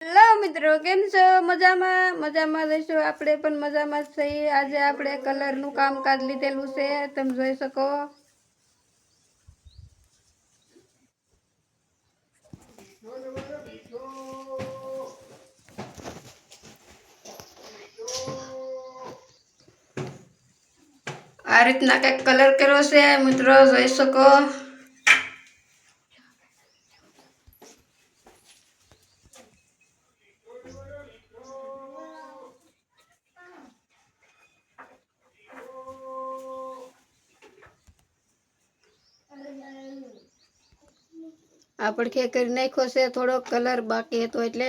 Hello મિત્રો, કેમ છો? મજામાં? મજામાં રહીશું? આપણે પણ મજામાં જ છીએ. આજે આપણે કલરનું કામકાજ લીધેલું છે. તમે જોઈ શકો. આ રીતના કંઈક કલર કર્યો છે, મિત્રો, જોઈ શકો. આ પડખે કરી નાખ્યો છે, થોડો કલર બાકી હતો એટલે.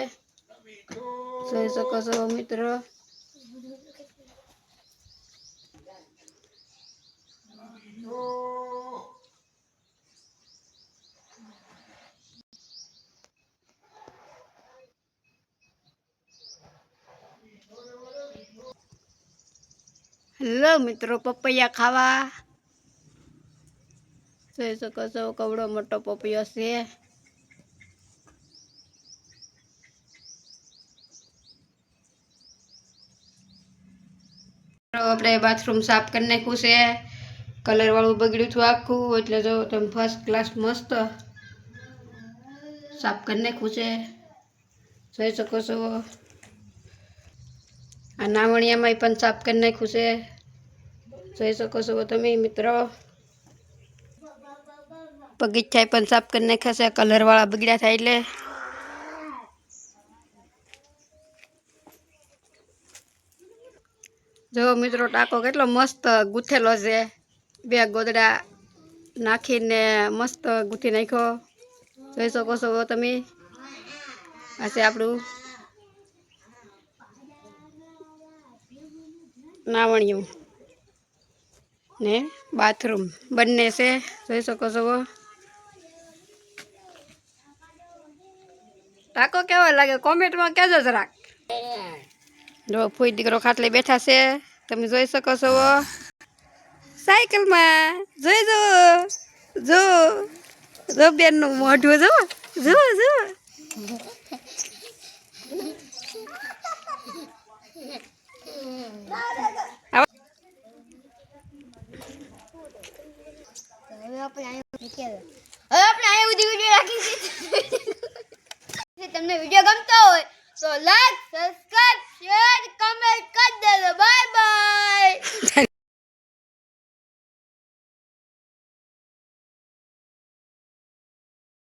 જોઈ શકો છો મિત્રો. હેલો મિત્રો, પપૈયા ખાવા. જોઈ શકો છો, કવડો મોટો પોપિયો છે. આપણે બાથરૂમ સાફ કરી નાખ્યું છે. કલર વાળું બગડ્યું હતું આખું, એટલે જો તમે ફર્સ્ટ ક્લાસ મસ્ત સાફ કરી નાખ્યું છે. જોઈ શકો છો. આ નાવણિયામાં પણ સાફ કરી નાખ્યું છે. જોઈ શકો છો તમે મિત્રો. બગીચા પણ સાફ કરી નાખ્યા છે. કલરવાળા બગડ્યા થાય એટલે. જો મિત્રો, ટાંકો કેટલો મસ્ત ગૂંથેલો છે. બે ગોદડા નાખીને મસ્ત ગૂંથી નાખ્યો. જોઈ શકો છો તમે. આ છે આપણું નાવણિયું ને બાથરૂમ. બંને છે. જોઈ શકો છો ટાંકો કેવો લાગે, કોમેન્ટમાં કહેજો જરાક. જો, ફૂઈ દીકરો ખાટલે બેઠા છે, તમે જોઈ શકો છો સાયકલમાં, જોઈ જો જો જો, બેનનું મોઢું જો જો જો આપણે અહીંયા મૂકી તમને વિડીયો ગમતો હોય તો લાઈક સબસ્ક્રાઇબ શેર કમેન્ટ કરી દેજો બાય બાય